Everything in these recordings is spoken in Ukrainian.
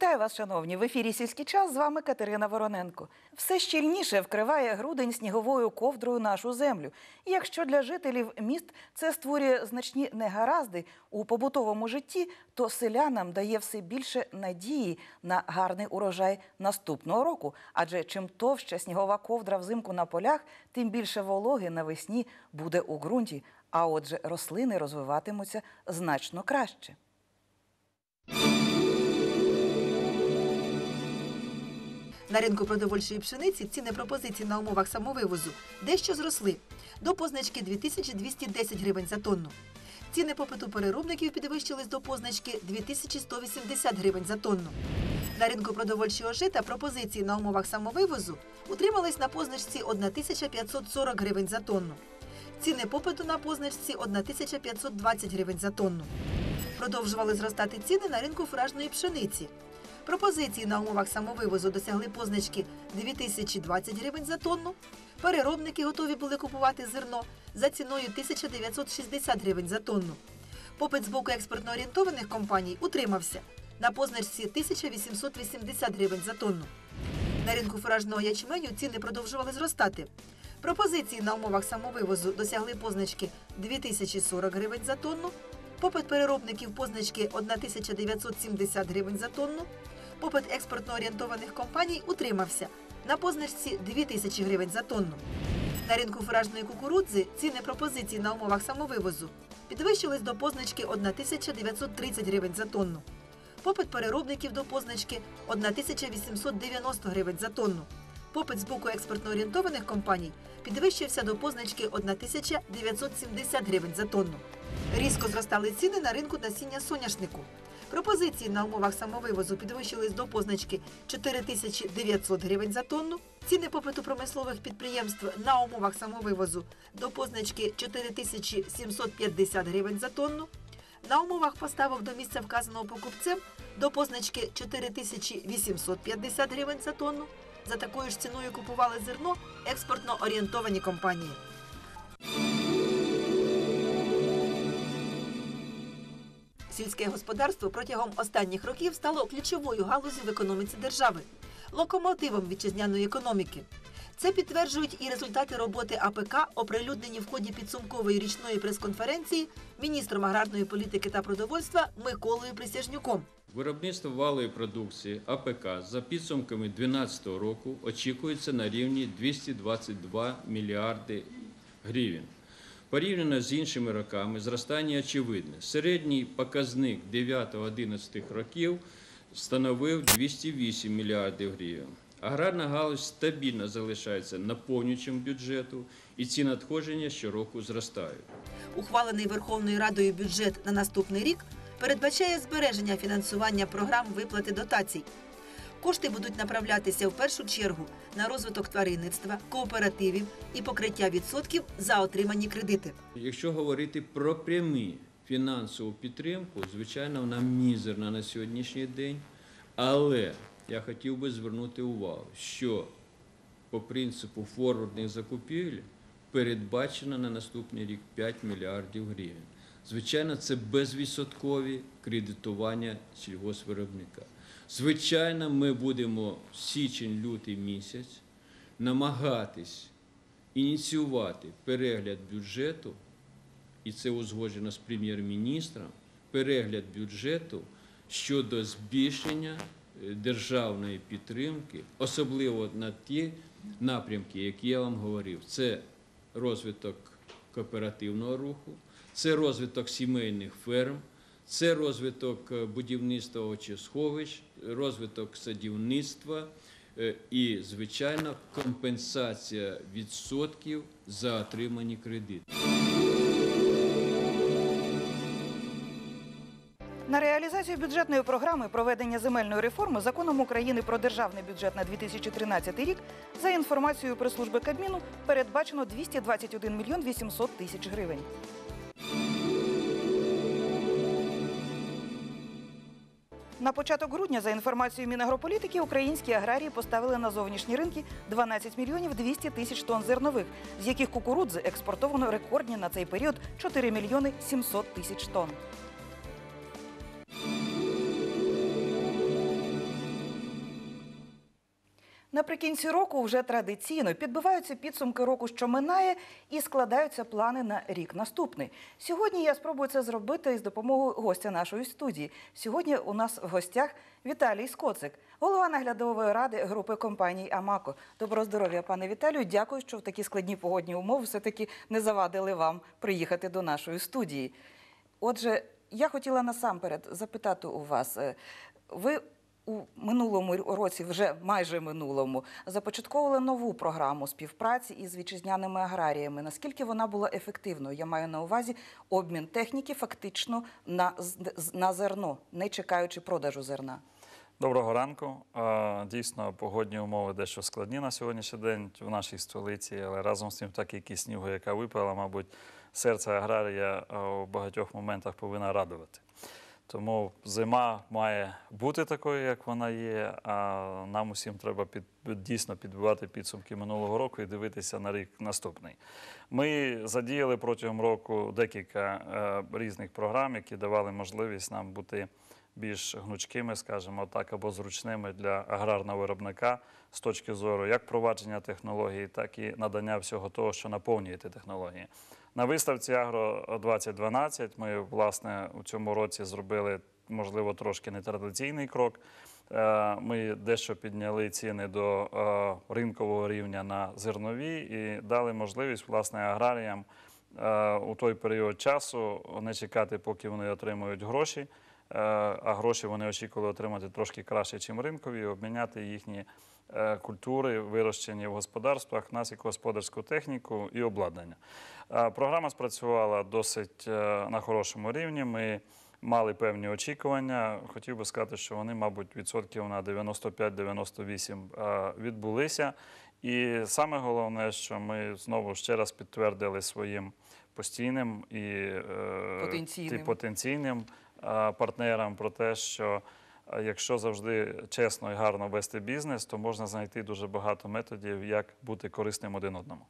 Вітаю вас, шановні! В ефірі сільський час з вами Катерина Вороненко. Все щільніше вкриває грудень сніговою ковдрою нашу землю. Якщо для жителів міст це створює значні негаразди у побутовому житті, то селянам дає все більше надії на гарний урожай наступного року. Адже чим товща снігова ковдра взимку на полях, тим більше вологи навесні буде у ґрунті. А отже, рослини розвиватимуться значно краще. На ринку продовольчої пшениці ціни пропозицій на умовах самовивозу дещо зросли до позначки 2210 гривень за тонну. Ціни попиту переробників підвищились до позначки 2180 гривень за тонну. На ринку продовольчого жита пропозиції на умовах самовивозу утримались на позначці 1540 гривень за тонну. Ціни попиту на позначці 1520 гривень за тонну. Продовжували зростати ціни на ринку фуражної пшениці. Пропозиції на умовах самовивозу досягли позначки 2020 гривень за тонну. Переробники готові були купувати зерно за ціною 1960 гривень за тонну. Попит з боку експортно орієнтованих компаній утримався на позначці 1880 гривень за тонну. На ринку фуражного ячменю ціни продовжували зростати. Пропозиції на умовах самовивозу досягли позначки 2040 гривень за тонну. Попит переробників позначки 1970 гривень за тонну. Попит експортно орієнтованих компаній утримався на позначці 2000 гривень за тонну. На ринку фуражної кукурудзи ціни пропозицій на умовах самовивозу підвищились до позначки 1930 гривень за тонну. Попит переробників до позначки 1890 гривень за тонну. Попит з боку експортно орієнтованих компаній підвищився до позначки 1970 гривень за тонну. Різко зростали ціни на ринку насіння соняшнику. Пропозиції на умовах самовивозу підвищились до позначки 4900 гривень за тонну. Ціни попиту промислових підприємств на умовах самовивозу до позначки 4750 гривень за тонну. На умовах поставок до місця вказаного покупцем до позначки 4850 гривень за тонну. За такою ж ціною купували зерно експортно орієнтовані компанії. Сільське господарство протягом останніх років стало ключовою галузю в економіці держави, локомотивом вітчизняної економіки. Це підтверджують і результати роботи АПК, оприлюднені в ході підсумкової річної прес-конференції міністром аграрної політики та продовольства Миколою Присяжнюком. Виробництво валової продукції АПК за підсумками 2012 року очікується на рівні 222 мільярди гривень. Порівняно з іншими роками зростання очевидне. Середній показник 9-11 років становив 208 мільярдів гривень. Аграрна галузь стабільно залишається наповнюючим бюджету, і ці надходження щороку зростають. Ухвалений Верховною Радою бюджет на наступний рік передбачає збереження фінансування програм виплати дотацій. Кошти будуть направлятися в першу чергу на розвиток тваринництва, кооперативів і покриття відсотків за отримані кредити. Якщо говорити про прямі фінансову підтримку, звичайно, вона мізерна на сьогоднішній день, але я хотів би звернути увагу, що по принципу форвардних закупівель передбачено на наступний рік 5 мільярдів гривень. Звичайно, це безвідсоткові кредитування сільгоспвиробника. Звичайно, ми будемо січень-лютий місяць намагатись ініціювати перегляд бюджету, і це узгоджено з прем'єр-міністром, перегляд бюджету щодо збільшення е, державної підтримки, особливо на ті напрямки, які я вам говорив. Це розвиток кооперативного руху, це розвиток сімейних ферм, це розвиток е, будівництва очисховищ, розвиток садівництва е, і, звичайно, компенсація відсотків за отримані кредити. На реалізацію бюджетної програми проведення земельної реформи законом України про державний бюджет на 2013 рік за інформацією прес-служби Кабміну передбачено 221 мільйон 800 тисяч гривень. На початок грудня, за інформацією Мінагрополітики, українські аграрії поставили на зовнішні ринки 12 мільйонів 200 тисяч тонн зернових, з яких кукурудзи експортовано рекордні на цей період 4 мільйони 700 тисяч тонн. Наприкінці року вже традиційно підбиваються підсумки року, що минає, і складаються плани на рік наступний. Сьогодні я спробую це зробити із допомогою гостя нашої студії. Сьогодні у нас в гостях Віталій Скоцик, голова наглядової ради групи компаній Амако. Доброго здоров'я, пане Віталію. Дякую, що в такі складні погодні умови все-таки не завадили вам приїхати до нашої студії. Отже, я хотіла насамперед запитати у вас. е, Ви у минулому році, вже майже минулому, започатковували нову програму співпраці із вітчизняними аграріями. Наскільки вона була ефективною? Я маю на увазі обмін техніки фактично на, на зерно, не чекаючи продажу зерна. Доброго ранку. Дійсно, погодні умови дещо складні на сьогоднішній день в нашій столиці, але разом з тим, так як і снігу, яка випала, мабуть, серце аграрія у багатьох моментах повинна радувати. Тому зима має бути такою, як вона є. А нам усім треба під, дійсно підбивати підсумки минулого року і дивитися на рік наступний. Ми задіяли протягом року декілька е, різних програм, які давали можливість нам бути більш гнучкими, скажімо так, або зручними для аграрного виробника з точки зору як провадження технологій, так і надання всього того, що наповнює ті технології. На виставці Агро 2012 ми власне у цьому році зробили можливо трошки нетрадиційний крок. Е, Ми дещо підняли ціни до е, ринкового рівня на зернові і дали можливість власне аграріям е, у той період часу не чекати, поки вони отримують гроші. А гроші вони очікували отримати трошки краще, ніж ринкові, обміняти їхні культури, вирощені в господарствах, на сільськогосподарську техніку і обладнання. Е, Програма спрацювала досить е, на хорошому рівні. Ми мали певні очікування. Хотів би сказати, що вони, мабуть, відсотків на 95-98 е, відбулися. І саме головне, що ми знову ще раз підтвердили своїм постійним і е, Потенційним. ті- потенційним е, партнерам про те, що е, якщо завжди чесно і гарно вести бізнес, то можна знайти дуже багато методів, як бути корисним один одному.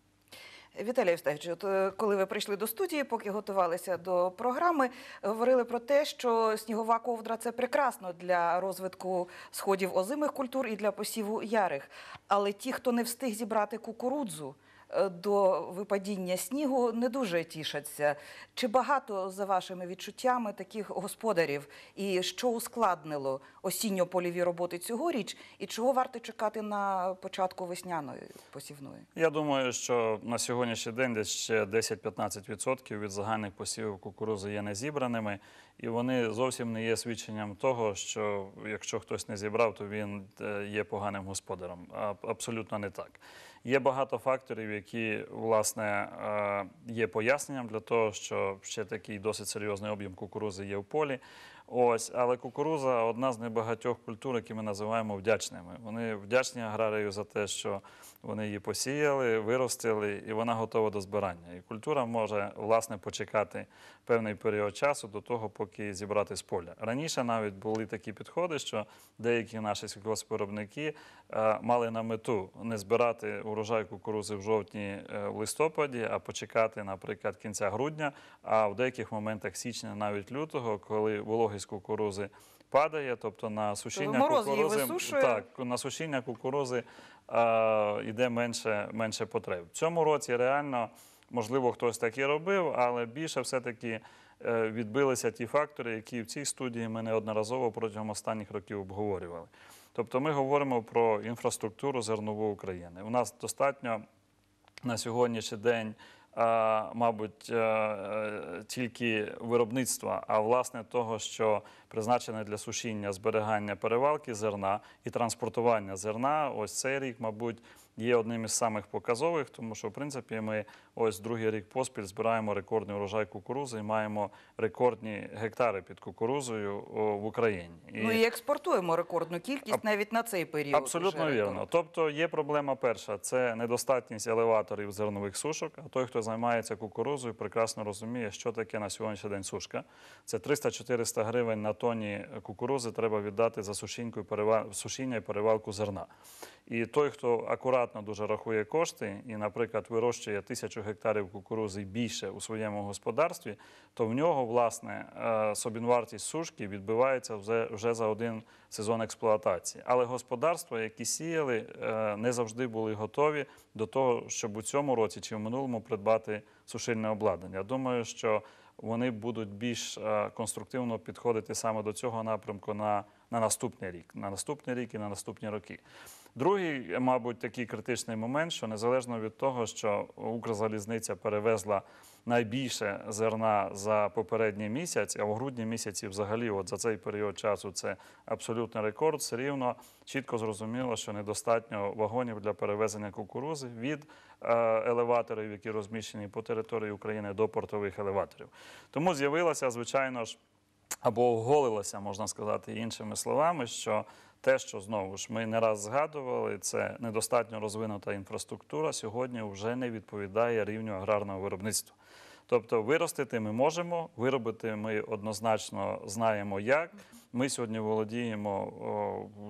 Віталій Євстафович, от е, коли ви прийшли до студії, поки готувалися до програми, говорили про те, що снігова ковдра це прекрасно для розвитку сходів озимих культур і для посіву ярих. Але ті, хто не встиг зібрати кукурудзу до випадіння снігу, не дуже тішаться. Чи багато за вашими відчуттями таких господарів? І що ускладнило осінньо-польові роботи цьогоріч? І чого варто чекати на початку весняної посівної? Я думаю, що на сьогоднішній день десь ще 10-15% від загальних посівів кукурузи є незібраними, і вони зовсім не є свідченням того, що якщо хтось не зібрав, то він е, є поганим господарем. Абсолютно не так. Є багато факторів, які власне е, є поясненням для того, що ще такий досить серйозний об'єм кукурузи є в полі. Ось, але кукуруза одна з небагатьох культур, які ми називаємо вдячними. Вони вдячні аграрію за те, що вони її посіяли, виростили, і вона готова до збирання. І культура може власне почекати певний період часу до того, поки зібрати з поля. Раніше навіть були такі підходи, що деякі наші сільгоспвиробники е, мали на мету не збирати урожай кукурузи в жовтні, е, в листопаді, а почекати, наприклад, кінця грудня, а в деяких моментах січня, навіть лютого, коли вологість кукурузи падає, тобто на сушіння мороз кукурузи так, на сушіння кукурузи е, йде менше, менше потреб. В цьому році реально, можливо, хтось так і робив, але більше все-таки е, відбилися ті фактори, які в цій студії ми неодноразово протягом останніх років обговорювали. Тобто ми говоримо про інфраструктуру зернову України. У нас достатньо на сьогоднішній день, мабуть, е, е, тільки виробництва, а власне того, що призначене для сушіння, зберігання перевалки зерна і транспортування зерна, ось цей рік, мабуть, є одним із самих показових, тому що в принципі ми ось другий рік поспіль збираємо рекордний урожай кукурузи і маємо рекордні гектари під кукурузою в Україні. Ну і експортуємо рекордну кількість Аб- навіть на цей період. Абсолютно вірно. Тобто є проблема перша це недостатність елеваторів зернових сушок. А той, хто займається кукурузою, прекрасно розуміє, що таке на сьогоднішній день сушка. Це 300-400 гривень на тоні кукурузи треба віддати за сушінку і перева- сушіння і перевалку зерна. І той, хто акуратно дуже рахує кошти і, наприклад, вирощує тисячу гектарів кукурузи більше у своєму господарстві, то в нього власне е, собівартість сушки відбивається вже, за один сезон експлуатації. Але господарства, які сіяли, е, не завжди були готові до того, щоб у цьому році чи в минулому придбати сушильне обладнання. Я думаю, що вони будуть більш е, конструктивно підходити саме до цього напрямку на, на наступний рік, на наступний рік і на наступні роки. Другий, мабуть, такий критичний момент, що незалежно від того, що Укрзалізниця перевезла найбільше зерна за попередній місяць, а в грудні місяці взагалі, от за цей період часу, це абсолютний рекорд, все рівно чітко зрозуміло, що недостатньо вагонів для перевезення кукурузи від е, елеваторів, які розміщені по території України, до портових елеваторів. Тому з'явилася, звичайно ж, або оголилося, можна сказати, іншими словами, що те, що знову ж ми не раз згадували, це недостатньо розвинута інфраструктура, сьогодні вже не відповідає рівню аграрного виробництва. Тобто виростити ми можемо, виробити ми однозначно знаємо як. Ми сьогодні володіємо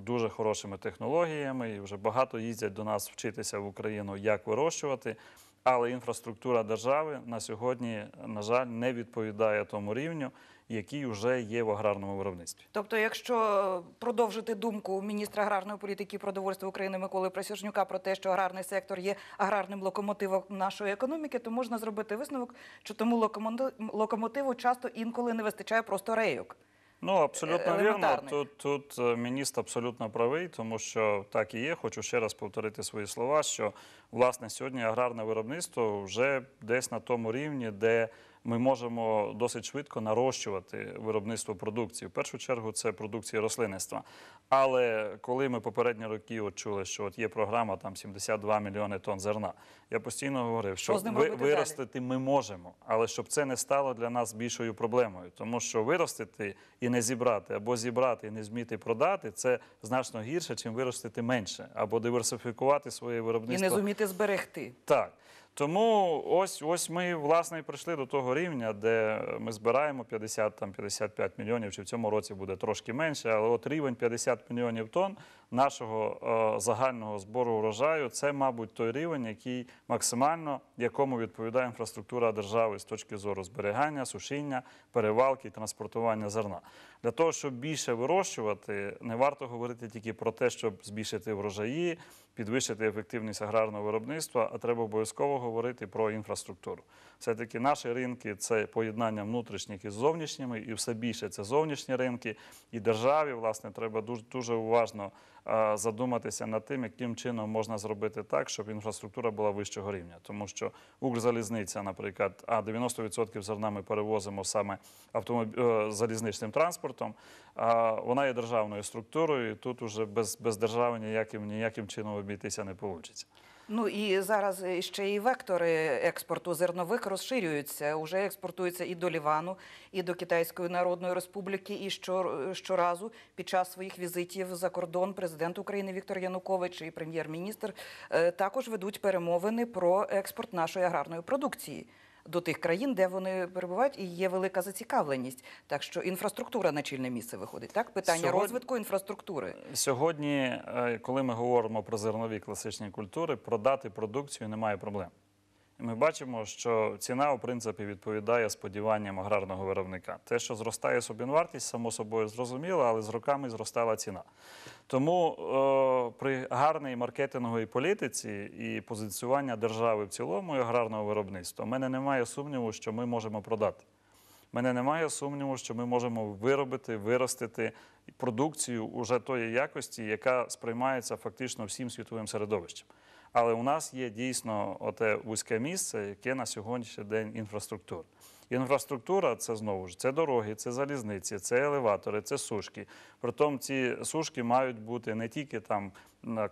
дуже хорошими технологіями, і вже багато їздять до нас вчитися в Україну, як вирощувати. Але інфраструктура держави на сьогодні, на жаль, не відповідає тому рівню, який вже є в аграрному виробництві. Тобто, якщо продовжити думку міністра аграрної політики і продовольства України Миколи Присяжнюка про те, що аграрний сектор є аграрним локомотивом нашої економіки, то можна зробити висновок, що тому локомотиву часто інколи не вистачає просто рейок. Ну, абсолютно вірно. Тут, тут е, міністр абсолютно правий, тому що так і є. Хочу ще раз повторити свої слова, що власне сьогодні аграрне виробництво вже десь на тому рівні, де ми можемо досить швидко нарощувати виробництво продукції. В першу чергу це продукція рослинництва. Але коли ми попередні роки от чули, що от є програма там 72 мільйони тонн зерна, я постійно говорив, що ви, робити далі? виростити ми можемо, але щоб це не стало для нас більшою проблемою, тому що виростити і не зібрати, або зібрати і не зміти продати, це значно гірше, чим виростити менше, або диверсифікувати своє І не зуміти зберегти. Так. Тому ось ось ми власне і прийшли до того рівня, де ми збираємо 50 там 55 мільйонів, чи в цьому році буде трошки менше, але от рівень 50 мільйонів тонн нашого е, загального збору урожаю це, мабуть, той рівень, який максимально якому відповідає інфраструктура держави з точки зору зберігання, сушіння, перевалки і транспортування зерна. Для того, щоб більше вирощувати, не варто говорити тільки про те, щоб збільшити врожаї, підвищити ефективність аграрного виробництва, а треба обов'язково говорити про інфраструктуру. Все-таки наші ринки це поєднання внутрішніх із зовнішніми, і все більше це зовнішні ринки. І державі, власне, треба дуже, дуже уважно задуматися над тим, яким чином можна зробити так, щоб інфраструктура була вищого рівня. Тому що Укрзалізниця, наприклад, а 90% зерна ми перевозимо саме автомоб... е, залізничним транспортом. А вона є державною структурою, і тут уже без, без держави ніяким, ніяким чином обійтися не вийде. Ну і зараз ще і вектори експорту зернових розширюються. Уже експортуються і до Лівану, і до Китайської Народної Республіки. І щоразу під час своїх візитів за кордон президент України Віктор Янукович і прем'єр-міністр е, також ведуть перемовини про експорт нашої аграрної продукції. До тих країн, де вони перебувають, і є велика зацікавленість. Так що інфраструктура на чільне місце виходить. Так, питання Сьогодні- розвитку інфраструктури. Сьогодні, е, коли ми говоримо про зернові класичні культури, продати продукцію немає проблем. Ми бачимо, що ціна, в принципі, відповідає сподіванням аграрного виробника. Те, що зростає собівартість, само собою зрозуміло, але з роками зростала ціна. Тому е, при гарній маркетинговій політиці і позиціювання держави в цілому і аграрного виробництва, у мене немає сумніву, що ми можемо продати. У мене немає сумніву, що ми можемо виробити, виростити продукцію уже тої якості, яка сприймається фактично всім світовим середовищем. Але у нас є дійсно оте вузьке місце, яке на сьогоднішній день інфраструктура. Інфраструктура це знову ж це дороги, це залізниці, це елеватори, це сушки. Притом ці сушки мають бути не тільки там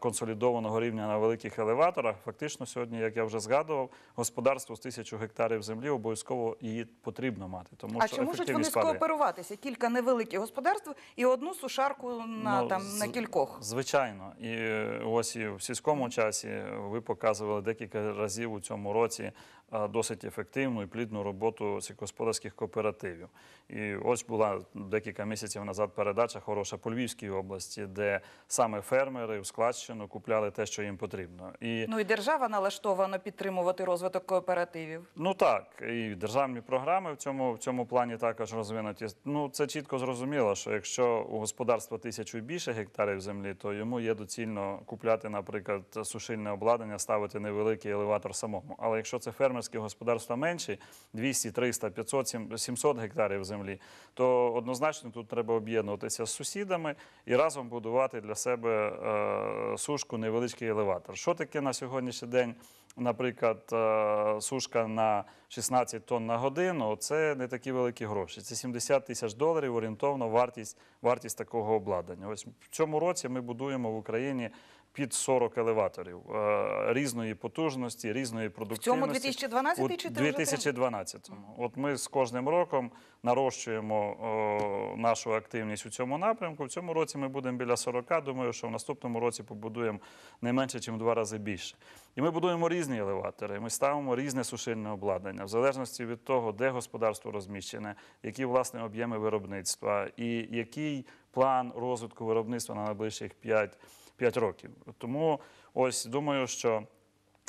консолідованого рівня на великих елеваторах. Фактично, сьогодні, як я вже згадував, господарство з тисячу гектарів землі обов'язково її потрібно мати. Тому А що чи можуть вони падає. скооперуватися? Кілька невеликих господарств і одну сушарку на Ну, там на кількох. Звичайно, і е, ось і в сільському часі ви показували декілька разів у цьому році е, досить ефективну і плідну роботу сільськогосподарських кооперативів. І ось була декілька місяців назад передача хороша по Львівській області, де саме фермери в спадщину, купляли те, що їм потрібно. І Ну і держава налаштована підтримувати розвиток кооперативів. Ну так, і державні програми в цьому, в цьому плані також розвинуті. Ну це чітко зрозуміло, що якщо у господарства тисячу і більше гектарів землі, то йому є доцільно купляти, наприклад, сушильне обладнання, ставити невеликий елеватор самому. Але якщо це фермерські господарства менші, 200, 300, 500, сім- 700 гектарів землі, то однозначно тут треба об'єднуватися з сусідами і разом будувати для себе е, сушку невеличкий елеватор. Що таке на сьогоднішній день? наприклад, е, сушка на 16 тонн на годину, це не такі великі гроші. Це 70 тисяч доларів орієнтовно вартість, вартість такого обладнання. Ось в цьому році ми будуємо в Україні під 40 елеваторів е, різної потужності, різної В продуктивності. цьому 2012 У чи ти вже 2012-му. От ми з кожним роком нарощуємо о, нашу активність у цьому напрямку. В цьому році ми будемо біля 40. Думаю, що в наступному році побудуємо не менше, ніж в два рази більше. І ми будуємо різні елеватори. Ми ставимо різне сушильне обладнання, в залежності від того, де господарство розміщене, які власне об'єми виробництва і який план розвитку виробництва на найближчих 5, 5 років. Тому ось думаю, що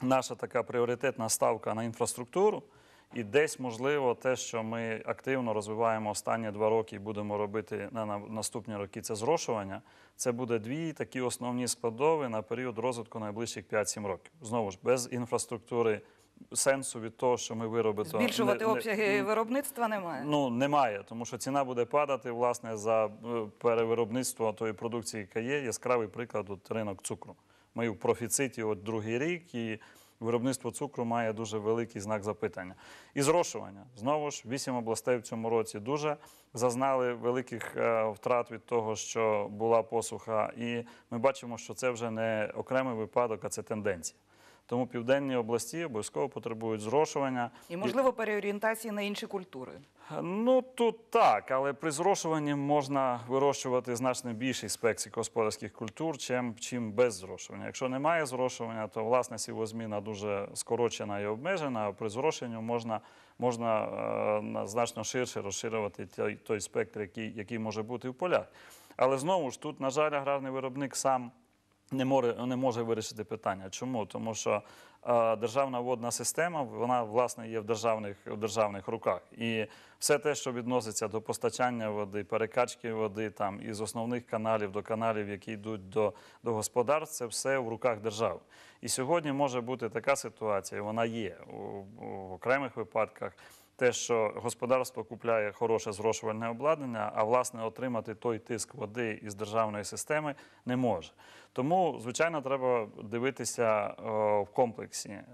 наша така пріоритетна ставка на інфраструктуру. І десь, можливо, те, що ми активно розвиваємо останні два роки і будемо робити на на- наступні роки, це зрошування. Це буде дві такі основні складові на період розвитку найближчих 5-7 років. Знову ж, без інфраструктури сенсу від того, що ми виробимо. Збільшувати обсяги виробництва немає. Ну немає, тому що ціна буде падати власне за е, перевиробництво тої продукції, яка є. Яскравий приклад от ринок цукру. Ми в профіциті от другий рік, і виробництво цукру має дуже великий знак запитання. І зрошування. Знову ж, вісім областей в цьому році дуже зазнали великих е, втрат від того, що була посуха. І ми бачимо, що це вже не окремий випадок, а це тенденція. Тому південні області обов'язково потребують зрошування. І, можливо, переорієнтації на інші культури. Ну тут так, але при зрошуванні можна вирощувати значно більший спектр сільськогосподарських культур, чим, чим без зрошування. Якщо немає зрошування, то власне сівозміна дуже скорочена і обмежена. А при зрошенню можна, можна е, значно ширше розширювати той, той спектр, який, який може бути в полях. Але знову ж тут, на жаль, аграрний виробник сам не може, не може вирішити питання. Чому? Тому що е, державна водна система вона власне є в державних, в державних руках. І все те, що відноситься до постачання води, перекачки води там із основних каналів до каналів, які йдуть до, до господарств, це все в руках держави. І сьогодні може бути така ситуація, вона є у, у окремих випадках. Те, що господарство купляє хороше зрошувальне обладнання, а власне отримати той тиск води із державної системи не може. Тому, звичайно, треба дивитися о, в комплексі. Е,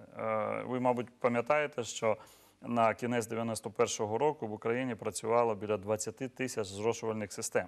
Ви, мабуть, пам'ятаєте, що на кінець 91-го року в Україні працювало біля 20 тисяч зрошувальних систем.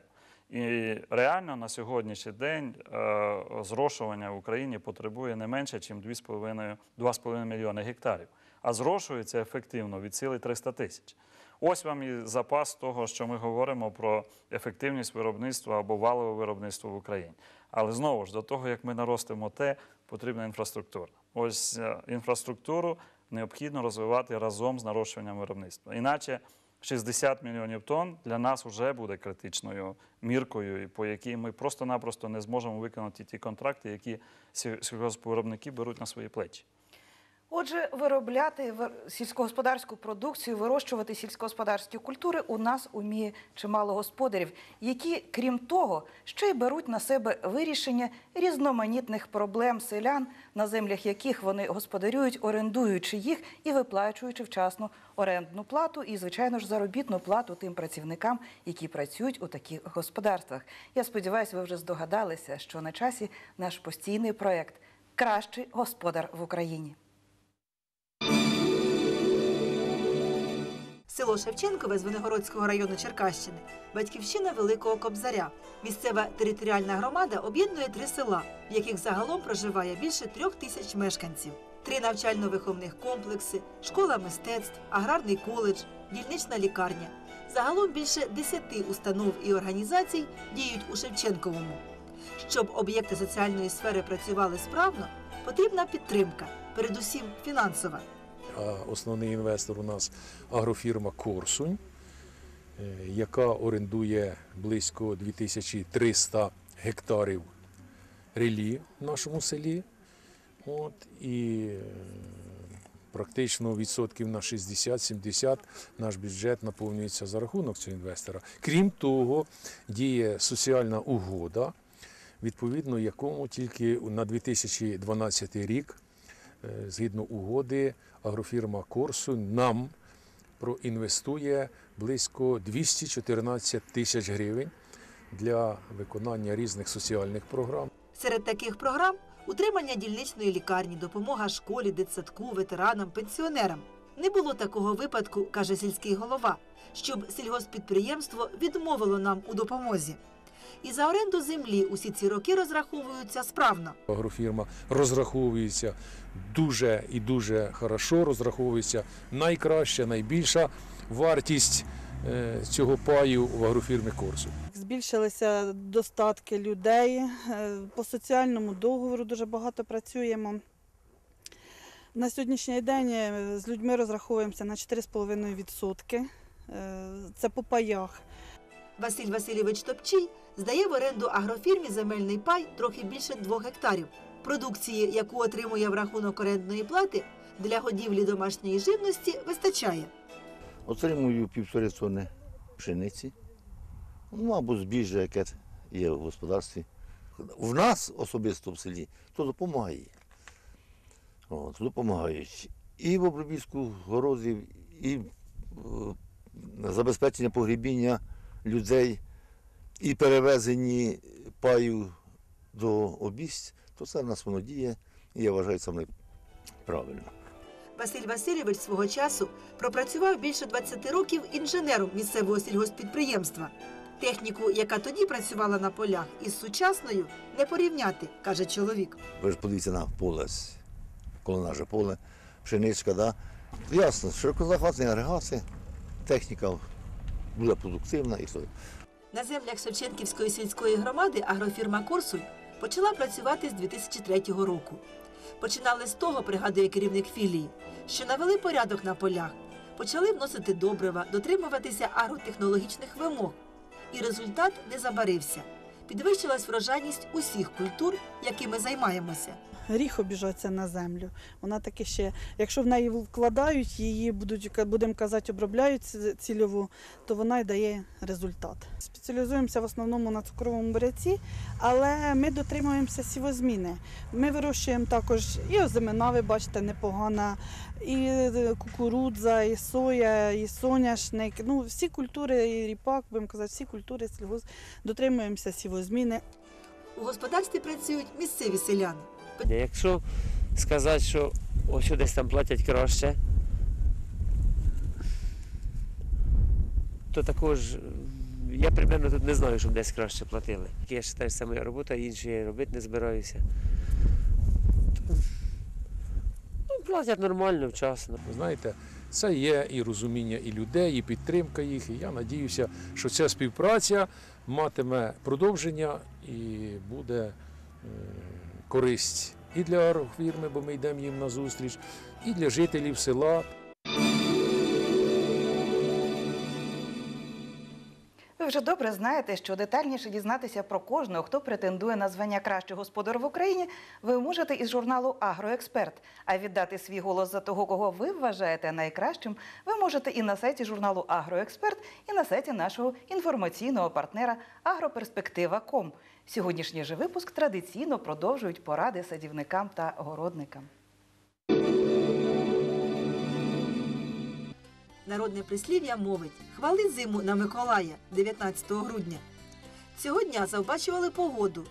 І реально на сьогоднішній день е, зрошування в Україні потребує не менше, ніж 2,5 2,5 мільйони гектарів. А зрошується ефективно від сили 300 тисяч. Ось вам і запас того, що ми говоримо про ефективність виробництва або валове виробництво в Україні. Але знову ж до того, як ми наростимо те, потрібна інфраструктура. Ось е, інфраструктуру необхідно розвивати разом з нарощуванням виробництва. Іначе 60 мільйонів тонн для нас вже буде критичною міркою, по якій ми просто-напросто не зможемо виконати ті контракти, які сіль- сільгоспвиробники беруть на свої плечі. Отже, виробляти вир- сільськогосподарську продукцію, вирощувати сільськогосподарські культури у нас уміє чимало господарів, які, крім того, ще й беруть на себе вирішення різноманітних проблем селян, на землях яких вони господарюють, орендуючи їх і виплачуючи вчасно орендну плату і, звичайно ж, заробітну плату тим працівникам, які працюють у таких господарствах. Я сподіваюся, ви вже здогадалися, що на часі наш постійний проект Кращий господар в Україні. Село Шевченкове з Виногородського району Черкащини, батьківщина Великого Кобзаря. Місцева територіальна громада об'єднує три села, в яких загалом проживає більше трьох тисяч мешканців. Три навчально-виховних комплекси, школа мистецтв, аграрний коледж, дільнична лікарня. Загалом більше десяти установ і організацій діють у Шевченковому. Щоб об'єкти соціальної сфери працювали справно, потрібна підтримка, передусім фінансова. А основний інвестор у нас агрофірма Корсунь, е, яка орендує близько 2300 гектарів релі в нашому селі. От, і е, практично відсотків на 60-70 наш бюджет наповнюється за рахунок цього інвестора. Крім того, діє соціальна угода, відповідно якому тільки на 2012 рік, е, згідно угоди, агрофірма Корсу нам проінвестує близько 214 тисяч гривень для виконання різних соціальних програм. Серед таких програм утримання дільничної лікарні, допомога школі, дитсадку, ветеранам, пенсіонерам. Не було такого випадку, каже сільський голова, щоб сільгоспідприємство відмовило нам у допомозі. І за оренду землі усі ці роки розраховуються справно. Агрофірма розраховується дуже і дуже хорошо, розраховується найкраща, найбільша вартість е, цього паю в агрофірмі Корсу. Збільшилися достатки людей. е, По соціальному договору дуже багато працюємо. На сьогоднішній день е, з людьми розраховуємося на 4,5%. Е, Це по паях. Василь Васильович Топчій здає в оренду агрофірмі земельний пай трохи більше двох гектарів. Продукції, яку отримує в рахунок орендної плати, для годівлі домашньої живності вистачає. Отримую півтори тонни пшениці, ну або збіжжя, яке є в господарстві. В нас особисто в селі то допомагає. От, допомагають і в обробітку городів, і е, забезпечення погрібіння людей, і перевезені паю до обість, то це в нас воно діє, і я вважаю це правильно. Василь Васильович свого часу пропрацював більше 20 років інженером місцевого сільгоспідприємства. Техніку, яка тоді працювала на полях, із сучасною не порівняти, каже чоловік. Ви ж подивіться на поле, ось, коло поле, пшеничка, да? Ясно, широкозахватні агрегати, техніка буде продуктивна і все. На землях Шевченківської сільської громади агрофірма Корсунь почала працювати з 2003 року. Починали з того, пригадує керівник філії, що навели порядок на полях, почали вносити добрива, дотримуватися агротехнологічних вимог. І результат не забарився. Підвищилась врожайність усіх культур, якими займаємося. Гріх обіжатися на землю. Вона таки ще, якщо в неї вкладають, її будуть, будемо казати, обробляють цільову, то вона й дає результат. Спеціалізуємося в основному на цукровому буряці, але ми дотримуємося сівозміни. Ми вирощуємо також і озимина, ви бачите, непогана, і е, кукурудза, і соя, і соняшник. Ну, всі культури, і ріпак, будемо казати, всі культури сільгосп дотримуємося сівозміни. У господарстві працюють місцеві селяни. Якщо сказати, що ось десь там платять краще, то також я примерно тут не знаю, щоб десь краще платили. Я вважаю, це моя робота, я робити не збираюся. Ну, платять нормально, вчасно. Знаєте, це є і розуміння і людей, і підтримка їх. І я надіюся, що ця співпраця матиме продовження і буде е, користь і для агрофірми, бо ми йдемо їм на зустріч, і для жителів села. Ви вже добре знаєте, що детальніше дізнатися про кожного, хто претендує на звання кращого господар в Україні, ви можете із журналу Агроексперт. А віддати свій голос за того, кого ви вважаєте найкращим, ви можете і на сайті журналу Агроексперт, і на сайті нашого інформаційного партнера Агроперспектива.ком. Сьогоднішній же випуск традиційно продовжують поради садівникам та городникам. Народне прислів'я мовить хвали зиму на Миколая 19 грудня. Цього дня завбачували погоду.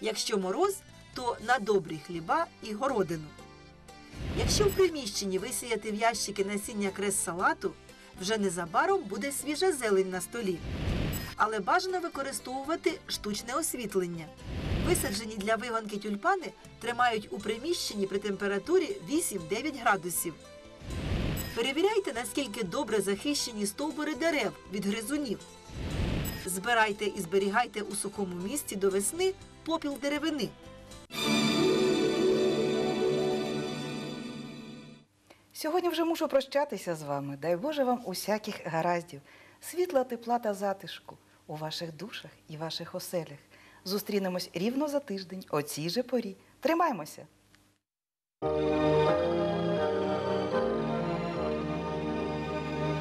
Якщо мороз, то на добрі хліба і городину. Якщо в приміщенні висіяти в ящики насіння крес салату, вже незабаром буде свіжа зелень на столі. Але бажано використовувати штучне освітлення. Висаджені для вигонки тюльпани тримають у приміщенні при температурі 8-9 градусів. Перевіряйте, наскільки добре захищені стовбури дерев від гризунів. Збирайте і зберігайте у сухому місці до весни попіл деревини. Сьогодні вже мушу прощатися з вами. Дай Боже вам усяких гараздів, світла, тепла та затишку у ваших душах і ваших оселях. Зустрінемось рівно за тиждень о цій же порі. Тримаймося!